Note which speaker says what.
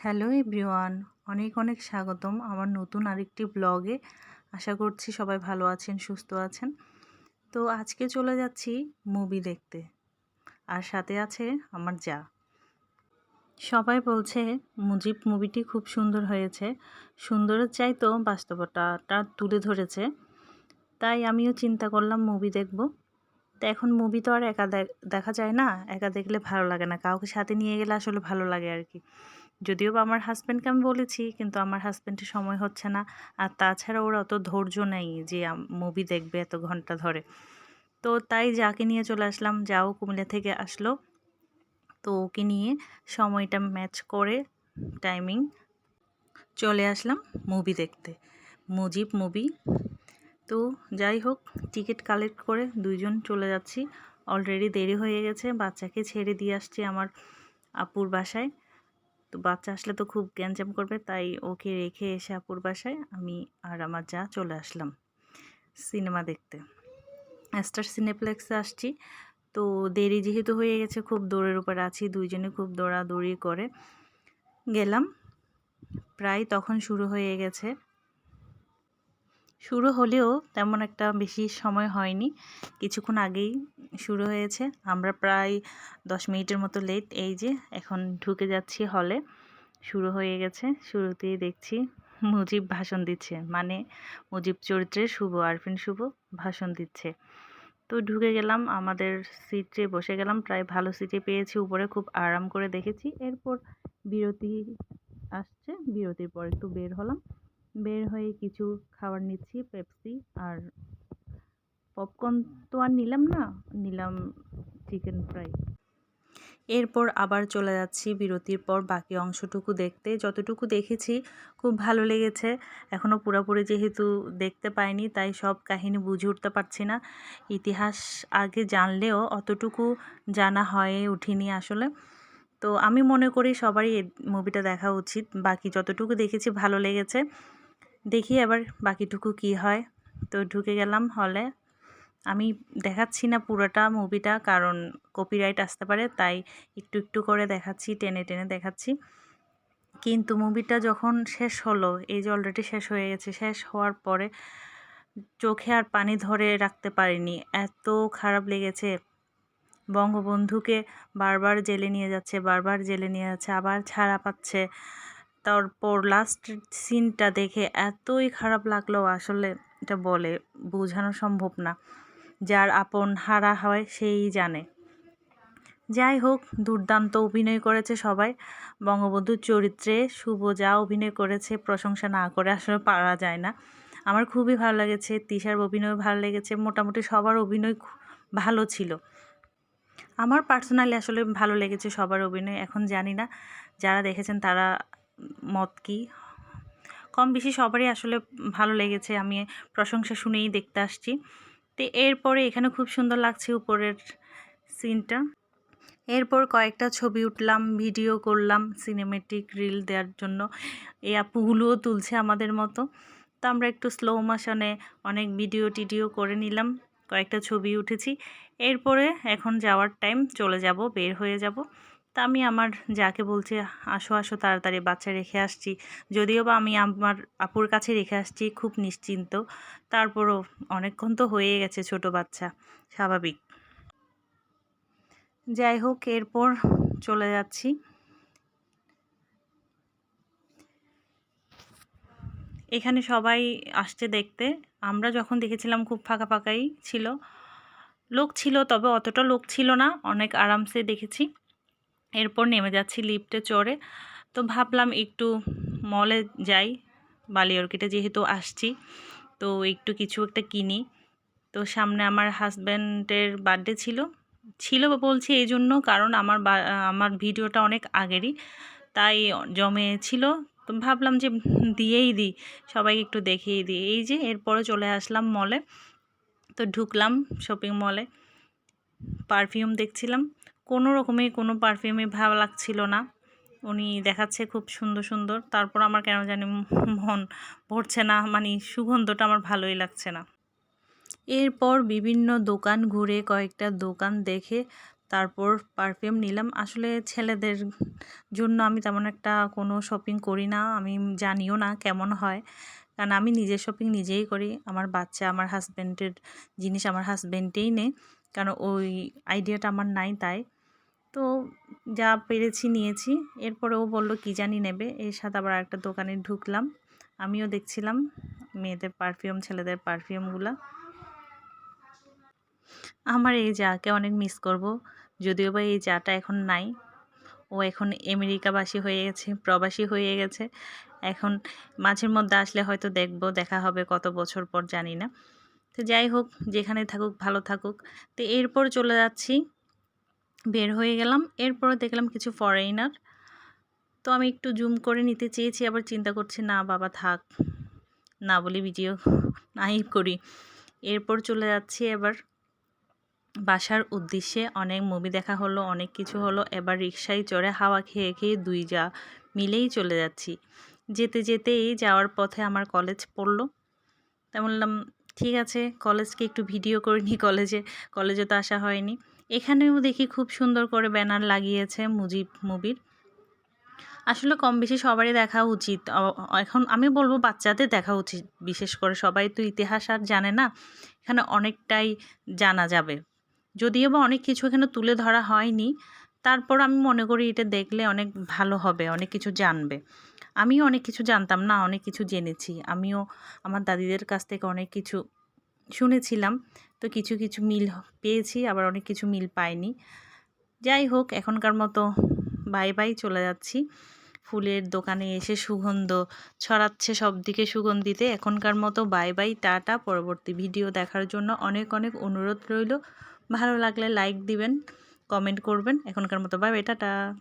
Speaker 1: Hello everyone, অনেক অনেক স্বাগতম আমার নতুন আরেকটি ব্লগে। আশা করছি সবাই ভালো আছেন, সুস্থ আছেন। তো আজকে চলে যাচ্ছি মুভি দেখতে। আর সাথে আছে আমার যা। সবাই বলছে মুজিব মুভিটি খুব সুন্দর হয়েছে। সুন্দরের চাইতো বাস্তবতাটা তুলে ধরেছে। তাই আমিও চিন্তা করলাম মুভি দেখব। তো এখন মুভি তো আর একা দেখা যায় না। একা দেখলে ভালো লাগে না। কাউকে সাথে নিয়ে গেলে আসলে ভালো লাগে আর কি। যদিও বা আমার হাজব্যান্ডকে আমি বলেছি, কিন্তু আমার হাজব্যান্ডের সময় হচ্ছে না। আর তাছাড়া ওরা অত ধৈর্য নেই যে মুভি দেখবে এত ঘণ্টা ধরে। তো তাই যাকে নিয়ে চলে আসলাম যাও কুমিল্লা থেকে আসলো, তো ওকে নিয়ে সময়টা ম্যাচ করে টাইমিং চলে আসলাম মুভি দেখতে। মুজিব মুভি তো যাই হোক টিকিট কালেক্ট করে দুইজন চলে যাচ্ছি। অলরেডি দেরি হয়ে গেছে, বাচ্চাকে ছেড়ে দিয়ে আসছি আমার আপুর বাসায়। তো বাচ্চা আসলে তো খুব গ্যাঞ্জাম করবে, তাই ওকে রেখে এসে আপুর বাসায় আমি আর আমার যা চলে আসলাম সিনেমা দেখতে। স্টার সিনেপ্লেক্সে আসছি। তো দেরি যেহেতু হয়ে গেছে, খুব দৌড়ের উপর আছি, দুইজনে খুব দৌড়াদৌড়ি করে গেলাম। প্রায় তখন শুরু হয়ে গেছে। শুরু হলেও তেমন একটা বেশি সময় হয়নি। কিছুক্ষণ আগেই শুরু হয়েছে। আমরা প্রায় দশ মিনিটের মতো লেট এই যে এখন ঢুকে যাচ্ছি হলে শুরু হয়ে গেছে। শুরুতেই দেখছি মুজিব ভাষণ দিচ্ছে। মানে মুজিব চরিত্রে শুভ, আরফিন শুভ ভাষণ দিচ্ছে। তো ঢুকে গেলাম, আমাদের সিটে বসে গেলাম। প্রায় ভালো সিটে পেয়েছি। উপরে খুব আরাম করে দেখেছি। এরপর বিরতি আসছে। বিরতির পর একটু বের হলাম। বের হয়ে কিছু খাবার নিচ্ছি, পেপসি আর পপকর্ন তো আর নিলাম না, নিলাম চিকেন ফ্রাই। এরপর আবার চলে যাচ্ছি বিরতির পর, বাকি অংশটুকু দেখতে। যতটুকু দেখেছি, খুব ভালো লেগেছে। এখনও পুরোপুরি যেহেতু দেখতে পাইনি, তাই সব কাহিনী বুঝে উঠতে পারছি না। ইতিহাস আগে জানলেও অতটুকু জানা হয়ে উঠিনি আসলে। তো আমি মনে করি সবারই মুভিটা দেখা উচিত। বাকি যতটুকু দেখেছি, ভালো লেগেছে। দেখি এবার বাকিটুকু কি হয়। তো ঢুকে গেলাম হলে আমি দেখাচ্ছি না পুরোটা মুভিটা কারণ কপিরাইট আসতে পারে, তাই একটু একটু করে দেখাচ্ছি, টেনে টেনে দেখাচ্ছি। কিন্তু মুভিটা যখন শেষ হলো, এই যে অলরেডি শেষ হয়ে গেছে, শেষ হওয়ার পরে চোখে আর পানি ধরে রাখতে পারিনি, এত খারাপ লেগেছে। বঙ্গবন্ধুকে বারবার জেলে নিয়ে যাচ্ছে, বারবার জেলে নিয়ে যাচ্ছে, আবার ছাড়া পাচ্ছে। তারপর লাস্ট সিনটা দেখে এতই খারাপ লাগল আসলে এটা বলে, বোঝানো সম্ভব না। যার আপন হারা হয় সেই জানে। যাই হোক, দুর্দান্ত অভিনয় করেছে সবাই। বঙ্গবন্ধুর চরিত্রে শুভ যা অভিনয় করেছে, প্রশংসা না করে আসলে পারা যায় না। আমার খুবই ভালো লেগেছে, তিশার অভিনয় ভালো লেগেছে, মোটামুটি সবার অভিনয় ভালো ছিল। আমার পার্সোনালি আসলে ভালো লেগেছে সবার অভিনয়, এখন জানি না। যারা দেখেছেন তারা মত কি? কম বেশি সবারই আসলে ভালো লেগেছে। আমি প্রশংসা শুনেই দেখতে আসছি। তো এরপরে এখানে খুব সুন্দর লাগছে উপরের সিনটা। এরপর কয়েকটা ছবি উঠলাম, ভিডিও করলাম সিনেমেটিক রিল দেওয়ার জন্য। এই আপুগুলোও তুলছে আমাদের মতো। তো আমরা একটু স্লো মোশনে অনেক ভিডিও টিডিও করে নিলাম, কয়েকটা ছবি উঠেছি। এরপরে এখন যাওয়ার টাইম চলে যাব, বের হয়ে যাব। তা আমি আমার যাকে বলছি, আসো আসো, তাড়াতাড়ি বাচ্চা রেখে আসছি। যদিও বা আমি আমার আপুর কাছে রেখে আসছি, খুব নিশ্চিন্ত। তারপরও অনেকক্ষণ তো হয়ে গেছে ছোট বাচ্চা, স্বাভাবিক। যাই হোক, এরপর চলে যাচ্ছি। এখানে সবাই আসছে দেখতে। আমরা যখন দেখেছিলাম খুব ফাঁকা ফাঁকাই ছিল। লোক ছিল, তবে অতটা লোক ছিল না, অনেক আরামসে দেখেছি। এরপর নেমে যাচ্ছি লিফটে চড়ে। তো ভাবলাম একটু মলে যাই বালি অর্কিটে যেহেতু আসছি, তো একটু কিছু একটা কিনি। তো সামনে আমার হাজব্যান্ডের বার্থডে ছিল। ছিল বলছি এই জন্য, কারণ আমার আমার ভিডিওটা অনেক আগেরই, তাই জমে ছিল তো ভাবলাম যে দিয়েই দিই, সবাইকে একটু দেখিয়ে দিই। এই যে এরপরে চলে আসলাম মলে তো ঢুকলাম শপিং মলে পারফিউম দেখছিলাম। কোনো রকমই কোনো পারফিউমে ভালো লাগছিল না। উনি দেখাচ্ছে খুব সুন্দর সুন্দর। তারপর আমার কেন জানি মন ভরছে না মানে সুগন্ধটা আমার ভালোই লাগছে না। এরপর বিভিন্ন দোকান ঘুরে কয়েকটা দোকান দেখে তারপর পারফিউম নিলাম। আসলে ছেলেদের জন্য আমি তেমন একটা কোনো শপিং করি না, আমি জানিও না কেমন হয়। কারণ আমি নিজের শপিং নিজেই করি, আমার বাচ্চা, আমার হাজব্যান্ডের জিনিস আমার হাজব্যান্ডেই নেই কারণ ওই আইডিয়াটা আমার নাই তাই। তো যা পেরেছি নিয়েছি। এরপরে ও বলল, কী জানি নেবে? এর সাথে আবার একটা দোকানে ঢুকলাম। আমিও দেখছিলাম মেয়েদের পারফিউম ছেলেদের পারফিউমগুলো আমার এই যাকে অনেক মিস করব। যদিও বা এই যাটা এখন নাই। ও এখন আমেরিকাবাসী হয়ে গেছে, প্রবাসী হয়ে গেছে। এখন মাঝের মধ্যে আসলে হয়তো দেখব, দেখা হবে কত বছর পর জানি না। তো যাই হোক, যেখানে থাকুক, ভালো থাকুক। তো এরপর চলে যাচ্ছি বের হয়ে গেলাম। এরপরে দেখলাম কিছু ফরেনার তো আমি একটু জুম করে নিতে চেয়েছি, আবার চিন্তা করছি, না বাবা, থাক। না বলি ভিডিও নাই করি। এরপর চলে যাচ্ছি এবার বাসার উদ্দেশ্যে। অনেক মুভি দেখা হলো, অনেক কিছু হলো। এবার রিক্সায় চড়ে হাওয়া খেয়ে খেয়ে দুই যা মিলেই চলে যাচ্ছি। যেতে যেতেই যাওয়ার পথে আমার কলেজ পড়ল। তা বললাম, ঠিক আছে কলেজকে একটু ভিডিও করে নিই কলেজে কলেজে তো আসা হয়নি। এখানেও দেখি খুব সুন্দর করে ব্যানার লাগিয়েছে মুজিব মুভির। আসলে কম বেশি সবারই দেখা উচিত। এখন আমি বলব বাচ্চাদের দেখা উচিত। বিশেষ করে সবাই তো ইতিহাস আর জানে না, এখানে অনেকটাই জানা যাবে। যদিও বা অনেক কিছু এখানে তুলে ধরা হয়নি, তারপর আমি মনে করি এটা দেখলে অনেক ভালো হবে, অনেক কিছু জানবে। আমিও অনেক কিছু জানতাম না, অনেক কিছু জেনেছি। আমিও আমার দাদিদের কাছ থেকে অনেক কিছু শুনেছিলাম। তো কিছু কিছু মিল পেয়েছি, আবার অনেক কিছু মিল পাইনি। যাই হোক, এখনকার মতো বাই বাই চলে যাচ্ছি। ফুলের দোকানে এসে সুগন্ধ ছড়াচ্ছে সব দিকে সুগন্ধিতে। এখনকার মতো বাই বাই, টাটা। পরবর্তী ভিডিও দেখার জন্য অনেক অনেক অনুরোধ রইল। ভালো লাগলে লাইক দিবেন, কমেন্ট করবেন। এখনকার মতো বাই বাই, টাটা।